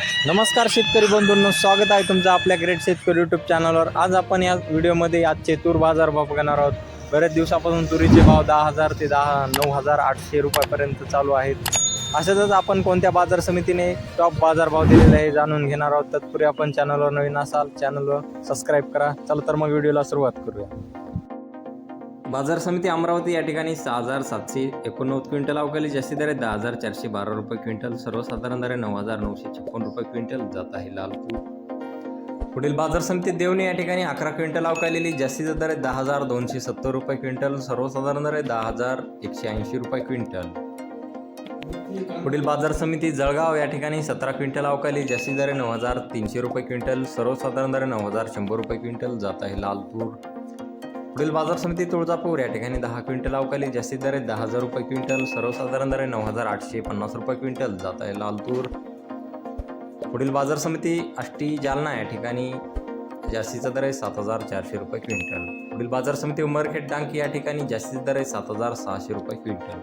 नमस्कार शेतकरी बंधूंनो स्वागत आहे तुमचं आपल्या ग्रेट शेतकरी यूट्यूब चॅनलवर आज आपण या व्हिडिओमध्ये आजचे तूर बाजार भाव बघणार आहोत. बऱ्याच दिवसापासून तुरीचे भाव दहा हजार ते दहा नऊ हजार आठशे रुपयापर्यंत चालू आहेत. अशातच आपण कोणत्या बाजार समितीने टॉप बाजार भाव दिलेला आहे जाणून घेणार आहोत. तत्पूर्वी आपण चॅनलवर नवीन असाल चॅनलवर सबस्क्राईब करा. चला तर मग व्हिडिओला सुरुवात करूया. बाजार समिती अमरावती या ठिकाणी सहा हजार सातशे एकोणनव्वद क्विंटल अवकाली जास्ती दर आहे दहा हजार चारशे बारा रुपये क्विंटल सर्वसाधारण दर आहे नऊ हजार नऊशे छप्पन रुपये क्विंटल जात आहे लालपूर पुढील बाजार समिती देवणी या ठिकाणी अकरा क्विंटल अवकालेली जास्तीचा दर आहे दहा हजार दोनशे सत्तर रुपये क्विंटल सर्वसाधारण दर आहे दहा हजार एकशे ऐंशी रुपये क्विंटल. पुढील बाजार समिती जळगाव या ठिकाणी सतरा क्विंटल अवकाली जास्ती दर आहे नऊ हजार तीनशे रुपये क्विंटल सर्वसाधारण दर नऊ हजार शंभर रुपये क्विंटल जात आहे लालपूर तूर पुढील बाजार समिती तुळजापूर या ठिकाणी दहा क्विंटल अवकाली जास्तीत दर आहे दहा हजार रुपये क्विंटल सर्वसाधारण दर आहे नऊ हजार आठशे पन्नास रुपये क्विंटल जात आहे लालतूर. पुढील बाजार समिती आष्टी जालना या ठिकाणी जास्तीचा दर आहे सात हजार चारशे रुपये क्विंटल. पुढील बाजार समिती उमरखेड डांकी या ठिकाणी जास्तीचा दर आहे सात हजार सहाशे रुपये क्विंटल.